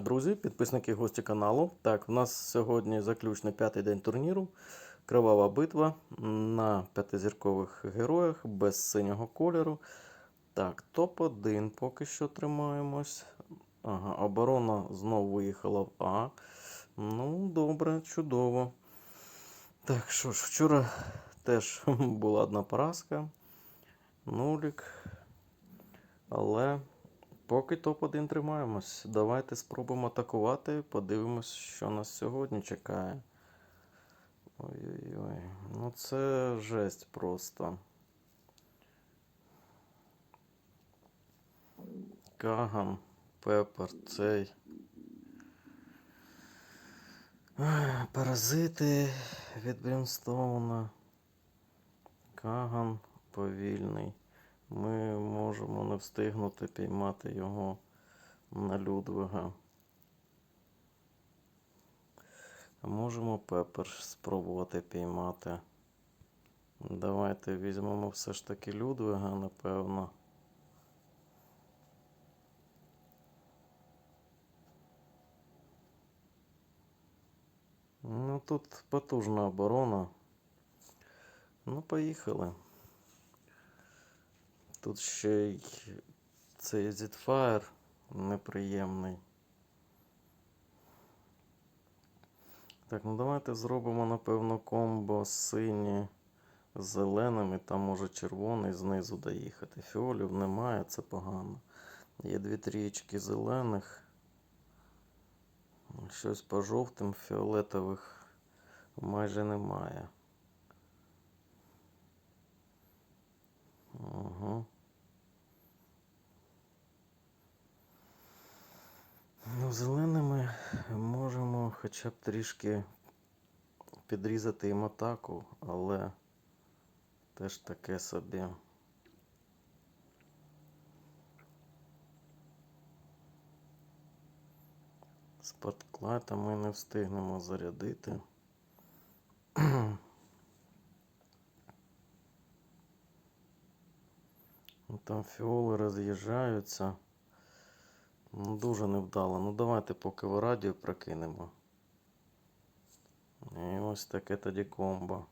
Друзі, підписники гості каналу. Так, у нас сьогодні заключний п'ятий день турніру. Кривава битва на п'ятизіркових героях без синього кольору. Так, топ-1 поки що тримаємось. Ага, оборона знову виїхала в А. Ну, добре, чудово. Так, що ж, вчора теж була одна поразка. Нулік. Але поки топ-1 тримаємось. Давайте спробуємо атакувати. Подивимось, що нас сьогодні чекає. Ой-ой-ой. Ну це жесть просто. Каган, Пепер, цей. Паразити від Брінстоуна. Каган повільний. Ми можемо не встигнути піймати його на Людвига. Можемо Пепер спробувати піймати. Давайте візьмемо все ж таки Людвига, напевно. Ну тут потужна оборона. Ну, поїхали. Тут ще й цей Zitfire неприємний. Так, ну давайте зробимо, напевно, комбо сині з зеленим і там може червоний знизу доїхати. Фіолів немає, це погано. Є дві трієчки зелених. Щось по жовтим, фіолетових майже немає. Угу. Ну, зеленими можемо хоча б трішки підрізати їм атаку, але теж таке собі. Спортклайта ми не встигнемо зарядити. Там фіоли роз'їжджаються. Ну, дуже невдало. Ну давайте поки в радіо прокинемо. І ось таке тоді комбо.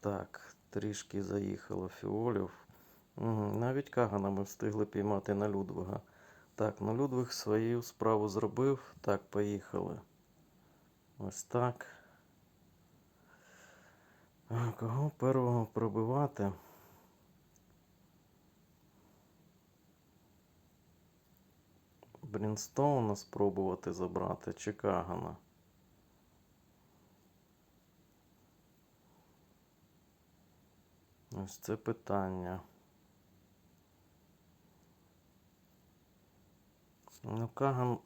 Так, трішки заїхало фіолів. Угу, навіть Кагана ми встигли піймати на Людвига. Так, ну Людвиг свою справу зробив. Так, поїхали. Ось так. Кого первого пробивати? Брінстоуна спробувати забрати чи Кагана? Ось це питання. Ну, Каган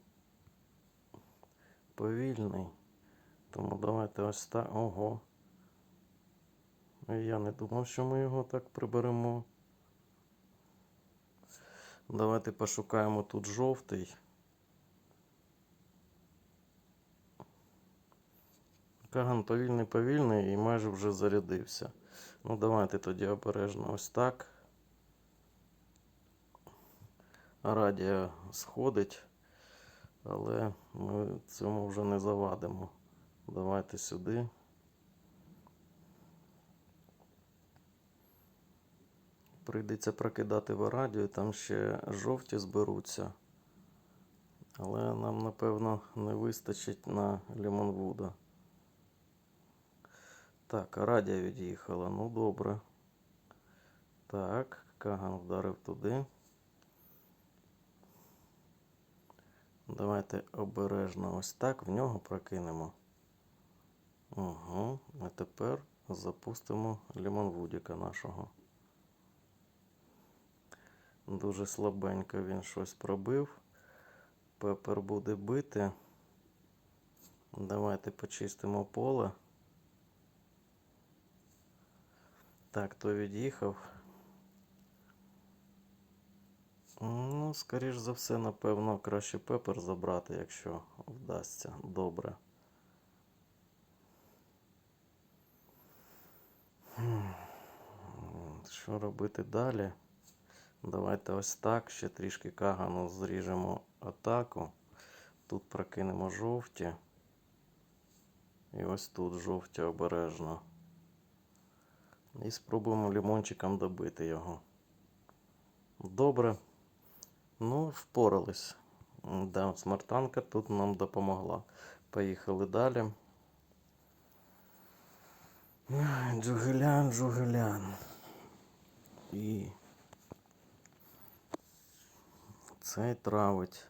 повільний. Тому давайте ось так. Ого. Я не думав, що ми його так приберемо. Давайте пошукаємо тут жовтий. Каган повільний повільний і майже вже зарядився. Ну, давайте тоді обережно ось так. Радія сходить, але ми цьому вже не завадимо. Давайте сюди. Прийдеться прокидати в радіо, там ще жовті зберуться. Але нам, напевно, не вистачить на Лімонвуда. Так, радія від'їхала. Ну добре. Так, Каган вдарив туди. Давайте обережно ось так в нього прокинемо. Угу. А тепер запустимо Лімонвудіка нашого. Дуже слабенько він щось пробив. Пепер буде бити. Давайте почистимо поле. Так, то від'їхав. Ну, скоріш за все, напевно, краще пепер забрати, якщо вдасться. Добре. Що робити далі? Давайте ось так. Ще трішки кагану зріжемо атаку. Тут прокинемо жовті. І ось тут жовті обережно. І спробуємо лімончиком добити його. Добре. Ну, впорались. Да, смартанка тут нам допомогла. Поїхали далі. Джугелян, джугелян. І цей травить.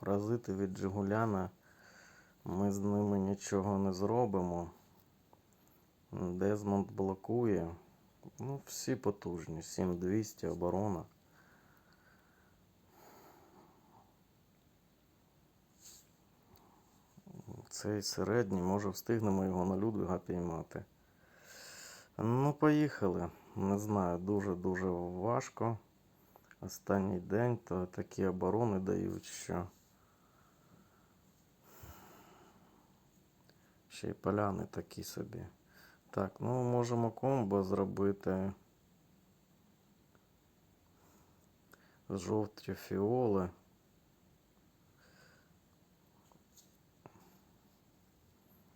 Паразити від Джигуляна. Ми з ними нічого не зробимо. Дезмонд блокує. Ну, всі потужні. 7200 оборона. Цей середній, може встигнемо його на Людвига піймати. Ну, поїхали. Не знаю, дуже-дуже важко. Останній день то такі оборони дають, що. Ще й поляни такі собі. Так, ну можемо комбо зробити. З жовті фіоли.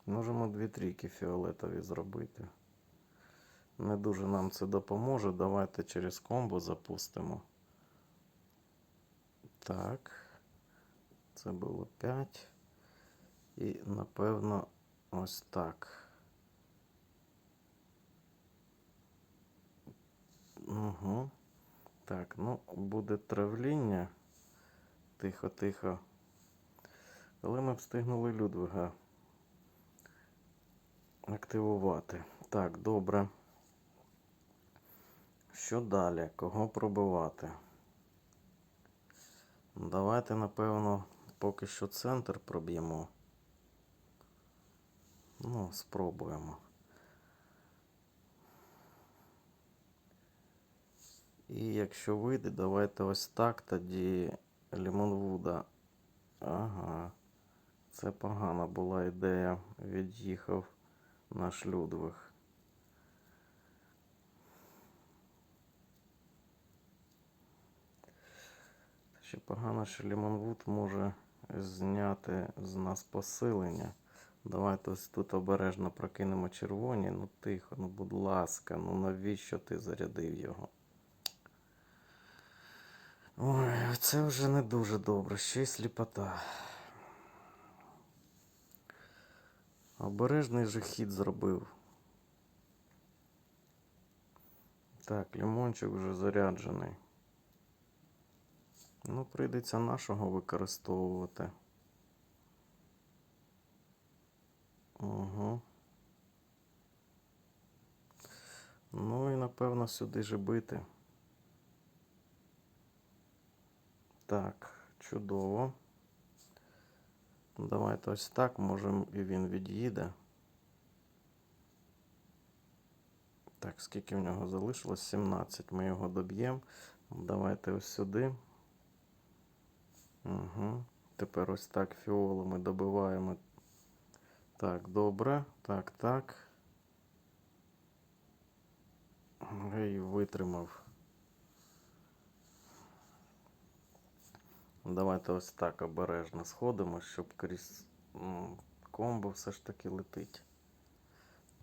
Можемо дві трійки фіолетові зробити. Не дуже нам це допоможе. Давайте через комбо запустимо. Так. Це було 5. І напевно ось так. Угу. Так, ну, буде травління. Тихо, тихо. Але ми встигнули Людвига активувати. Так, добре. Що далі? Кого пробивати? Давайте, напевно, поки що центр проб'ємо. Ну, спробуємо. І якщо вийде, давайте ось так тоді Лімонвуда. Ага. Це погана була ідея. Від'їхав наш Людвиг. Ще погано, що Лімонвуд може зняти з нас посилення. Давайте ось тут обережно прокинемо червоні. Ну тихо, ну будь ласка, ну навіщо ти зарядив його? Ой, це вже не дуже добре, ще й сліпота. Обережний же хід зробив. Так, лімончик вже заряджений. Ну, прийдеться нашого використовувати. Угу. Ну і напевно сюди же бити. Так, чудово. Давайте ось так, може і він від'їде. Так, скільки в нього залишилось? 17. Ми його доб'ємо. Давайте ось сюди. Угу. Тепер ось так фіолами добиваємо. Так, добре. Так, так. І витримав. Давайте ось так обережно сходимо, щоб крізь м, комбо все ж таки летить.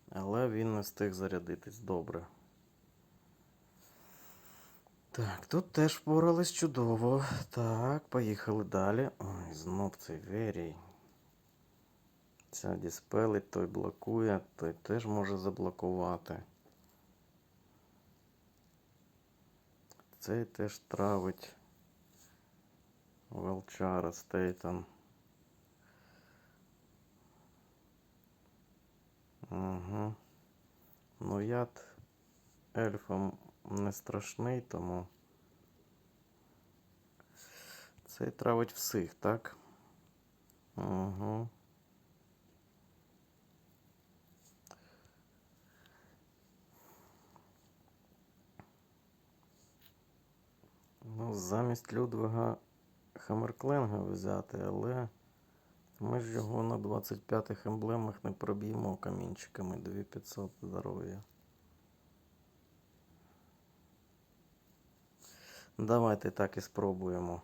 Але він не встиг зарядитись добре. Так, тут теж впорались чудово. Так, поїхали далі. Ой, знов цей верій. Ця діспелить, той блокує, той теж може заблокувати. Цей теж травить. Велчара Стейтон. Угу. Ну, яд ельфам не страшний, тому цей травить всіх, так? Угу. Ну, замість Людвига Хаммеркленга взяти, але ми ж його на 25-х емблемах не проб'ємо камінчиками 2500 здоров'я. Давайте так і спробуємо.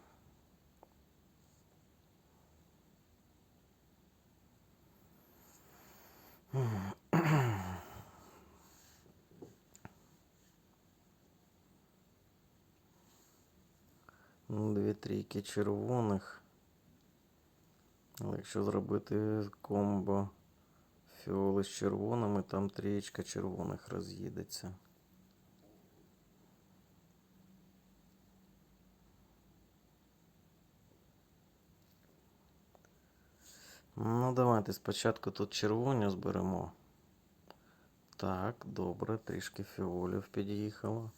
Ну, Дві трійки червоних. Але якщо зробити комбо фіоли з червоними, там трієчка червоних роз'їдеться. Ну, давайте спочатку тут червоні зберемо. Так, добре, трішки фіолів під'їхало.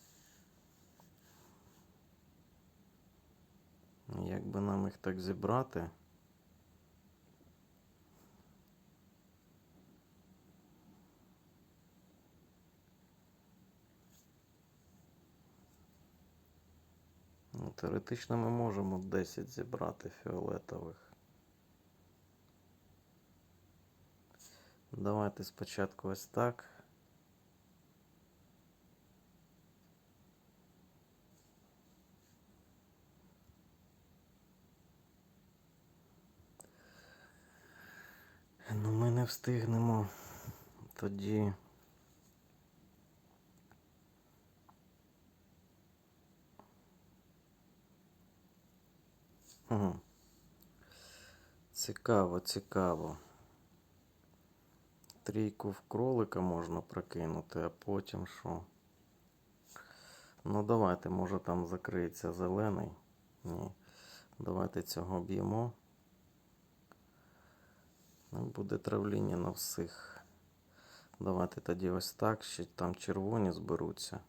Як би нам їх так зібрати? Ну, теоретично ми можемо 10 зібрати фіолетових. Давайте спочатку ось так. Ну, ми не встигнемо тоді. Цікаво, цікаво. Трійку в кролика можна прокинути, а потім що? Ну, давайте, може там закриється зелений. Ні. Давайте цього б'ємо. Ну, Буде травління на всіх. Давайте тоді ось так, ще там червоні зберуться.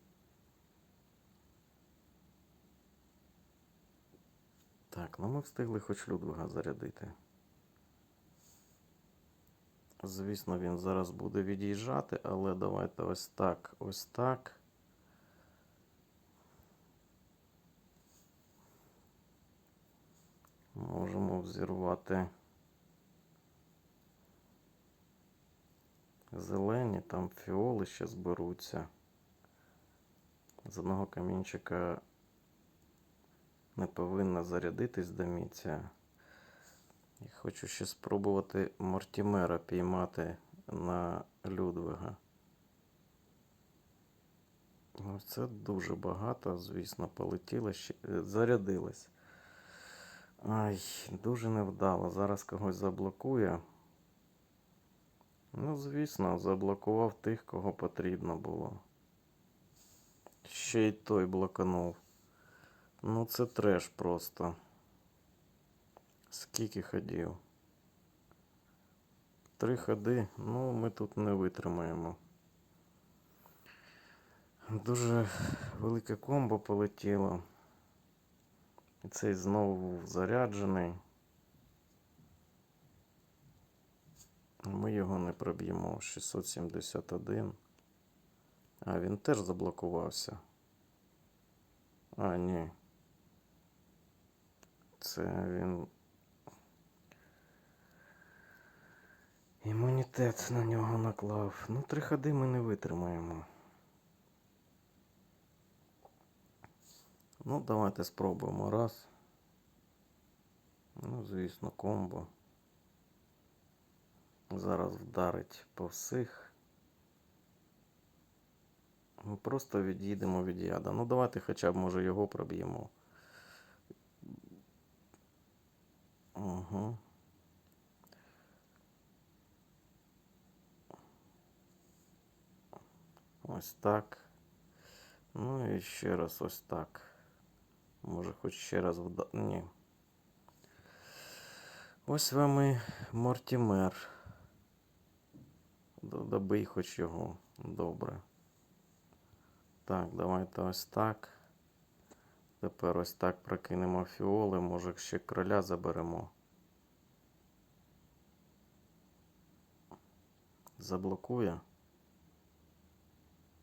Так, ну ми встигли хоч Людвига зарядити. Звісно, він зараз буде від'їжджати, але давайте ось так, ось так. Можемо взірвати зелені, там фіоли ще зберуться. З одного камінчика не повинна зарядитись доміця. Хочу ще спробувати Мортімера піймати на Людвига. Ну, це дуже багато, звісно, полетіло, е, зарядилось. Ай, дуже невдало. Зараз когось заблокує. Ну, звісно, заблокував тих, кого потрібно було. Ще й той блоканув. Ну, це треш просто. Скільки ходів? Три ходи. Ну, ми тут не витримаємо. Дуже велике комбо полетіло. І цей знову заряджений. Ми його не проб'ємо. 671. А, він теж заблокувався. А, ні. Це він. Імунітет на нього наклав. Ну, три ходи ми не витримаємо. Ну, давайте спробуємо раз. Ну, звісно, комбо. Зараз вдарить по всіх. Ми просто від'їдемо від яда. Ну, давайте хоча б, може, його проб'ємо. Угу. Ось так. Ну і ще раз ось так. Може, хоч ще раз вда... Ні. Ось вам і Мортімер. Добий хоч його. Добре. Так, давайте ось так. Тепер ось так прокинемо фіоли. Може ще кроля заберемо. Заблокує.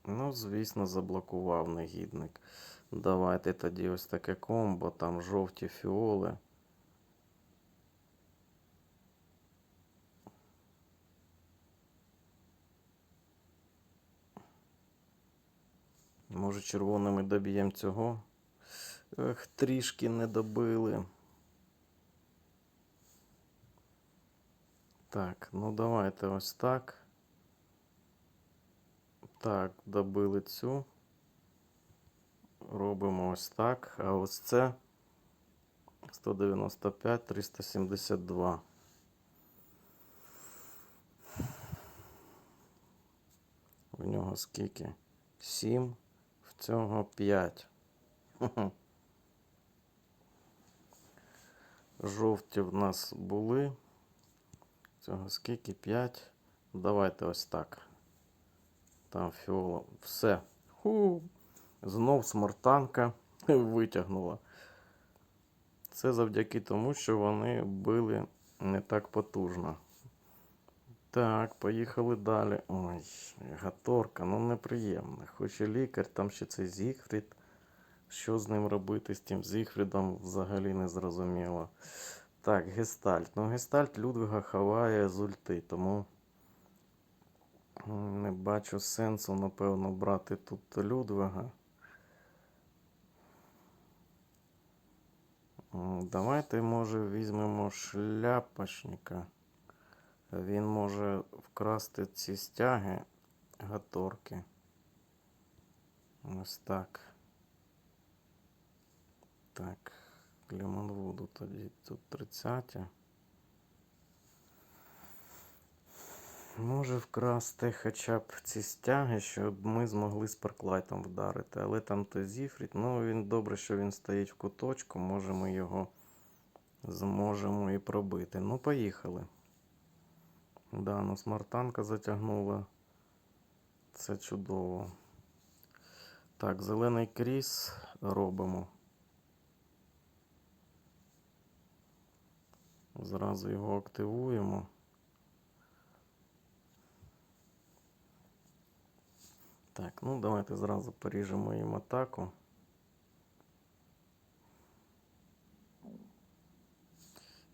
Ну, звісно, заблокував негідник. Давайте тоді ось таке комбо, там жовті фіоли. Може, червоними доб'ємо цього. Ех, трішки не добили. Так, ну давайте ось так. Так, добили цю. Робимо ось так. А ось це 195, 372. В нього скільки? 7, в цього 5. Жовті в нас були. Цього скільки? 5. Давайте ось так. Там фіола. Все. Ху. Знов смартанка витягнула. Це завдяки тому, що вони били не так потужно. Так, поїхали далі. Ой, гаторка, ну неприємно. Хоч і лікар, там ще цей Зігфрід. Що з ним робити, з тим Зігфрідом, взагалі не зрозуміло. Так, гестальт. Ну, гестальт Людвига ховає з ульти, тому не бачу сенсу, напевно, брати тут Людвига. Давайте, може, візьмемо шляпочника. Він може вкрасти ці стяги гаторки. Ось так. Так, Лемонвуду тоді тут 30. Може вкрасти хоча б ці стяги, щоб ми змогли спарклайтом вдарити. Але там то Зіфрід. Ну, він добре, що він стоїть в куточку. Може ми його зможемо і пробити. Ну, поїхали. Да, ну смартанка затягнула. Це чудово. Так, зелений кріс робимо. Зразу його активуємо. Так, ну давайте зразу поріжемо їм атаку.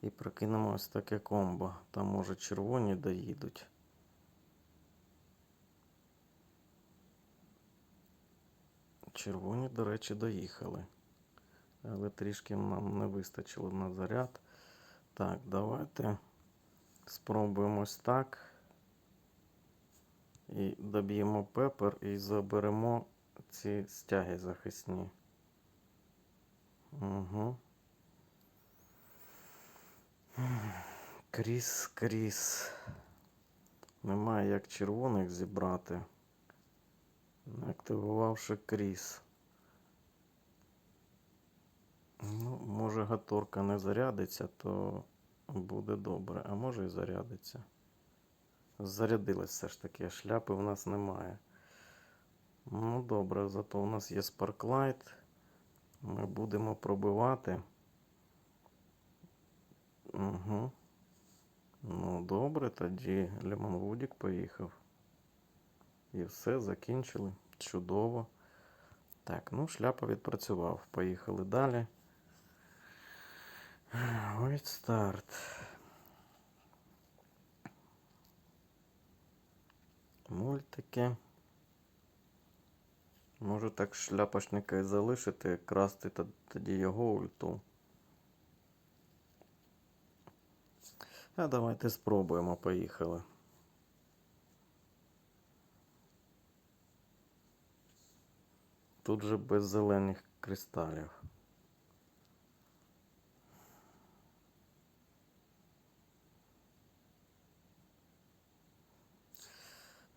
І прокинемо ось таке комбо. Там може червоні доїдуть. Червоні, до речі, доїхали. Але трішки нам не вистачило на заряд. Так, давайте спробуємо ось так. І доб'ємо пепер і заберемо ці стяги захисні. Угу. Кріс, кріс. Немає як червоних зібрати. Не активувавши кріс. Ну, може гаторка не зарядиться, то буде добре. А може і зарядиться. Зарядилась все ж таки, шляпи в нас немає. Ну добре, зато у нас є Sparklight. Ми будемо пробивати. Угу. Ну, добре, тоді Лемонвудік поїхав. І все, закінчили. Чудово. Так, ну, шляпа відпрацював. Поїхали далі. Ось старт. Мультики. Можу так шляпочника і залишити, красти тоді його ульту. А давайте спробуємо, поїхали. Тут же без зелених кристалів.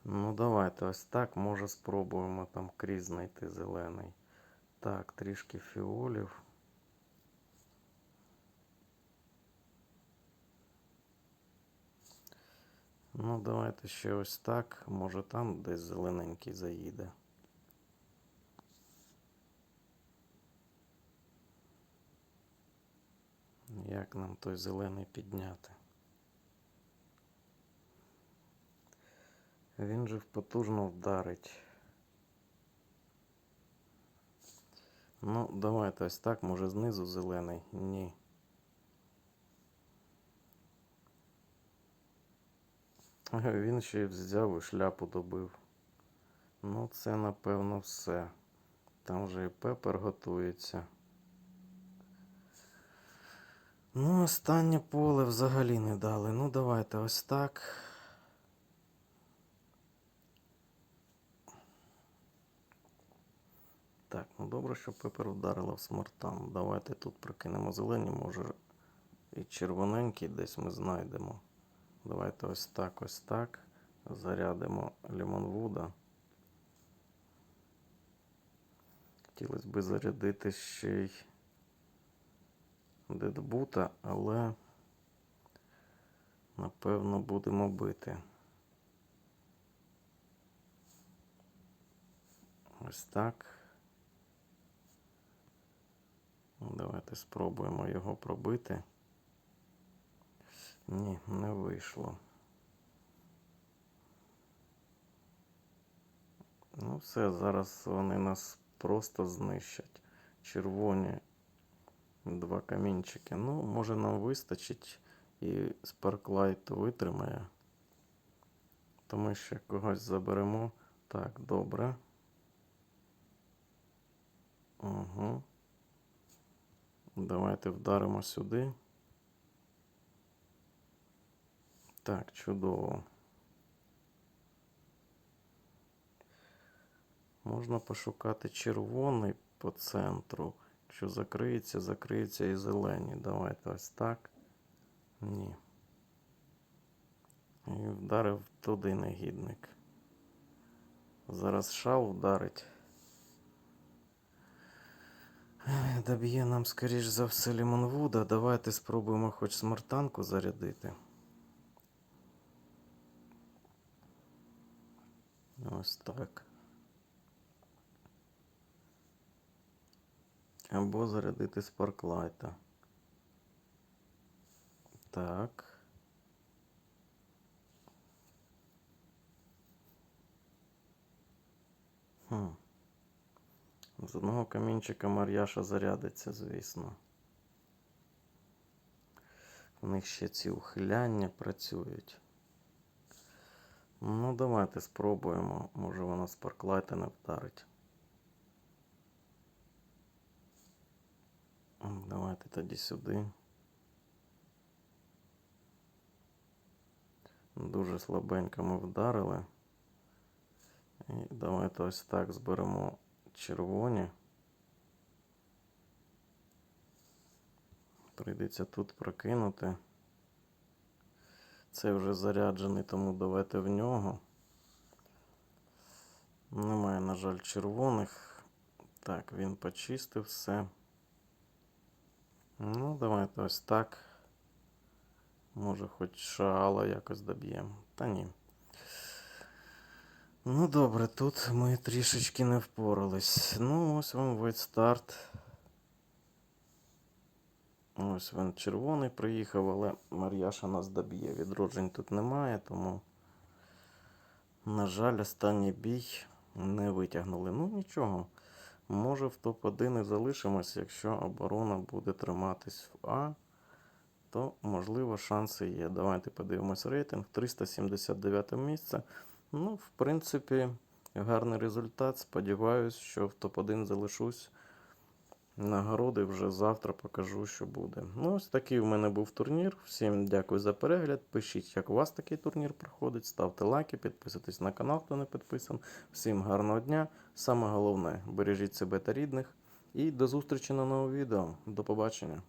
Ну, давайте ось так. Може спробуємо там крізь знайти зелений. Так, трішки фіолів. Ну, давайте ще ось так. Може там десь зелененький заїде. Як нам той зелений підняти? Він же потужно вдарить. Ну, давайте ось так, може знизу зелений. Ні. Він ще й взяв і шляпу добив. Ну, це напевно все. Там вже і пепер готується. Ну, останнє поле взагалі не дали. Ну, давайте ось так. Так, ну добре, що Пепер вдарила в смартан. Давайте тут прокинемо зелені, може і червоненький десь ми знайдемо. Давайте ось так, ось так. Зарядимо Лімонвуда. Хотілося б зарядити ще й дедбута, але напевно будемо бити. Ось так. Ну, Давайте спробуємо його пробити. Ні, не вийшло. Ну, все, зараз вони нас просто знищать. Червоні два камінчики. Ну, може нам вистачить і Sparklight витримає. То ми ще когось заберемо. Так, добре. Угу. Давайте вдаримо сюди. Так, чудово. Можна пошукати червоний по центру. Якщо закриється, закриється і зелені. Давайте ось так. Ні. І вдарив туди негідник. Зараз шал вдарить. Доб'є нам, скоріш за все, Лімонвуда. Давайте спробуємо хоч смартанку зарядити. Ось так. Або зарядити спарклайта. Так. Хм. З одного камінчика Мар'яша зарядиться, звісно. У них ще ці ухиляння працюють. Ну, давайте спробуємо. Може воно спарклайта не вдарить. Давайте тоді сюди. Дуже слабенько ми вдарили. І давайте ось так зберемо червоні. Прийдеться тут прокинути. Це вже заряджений, тому давайте в нього. Немає, на жаль, червоних. Так, він почистив все. Ну, давайте ось так. Може, хоч шаала якось доб'ємо. Та ні. Ну, добре, тут ми трішечки не впорались. Ну, ось вам вид старт. Ось він червоний приїхав, але Мар'яша нас доб'є. Відроджень тут немає, тому, на жаль, останній бій не витягнули. Ну, нічого. Може в топ-1 і залишимось, якщо оборона буде триматись в А, то можливо шанси є. Давайте подивимось рейтинг. 379 місце. Ну, в принципі, гарний результат. Сподіваюсь, що в топ-1 залишусь. Нагороди вже завтра покажу, що буде. Ну, ось такий в мене був турнір. Всім дякую за перегляд. Пишіть, як у вас такий турнір проходить. Ставте лайки, підписуйтесь на канал, хто не підписан. Всім гарного дня. Саме головне, бережіть себе та рідних. І до зустрічі на новому відео. До побачення.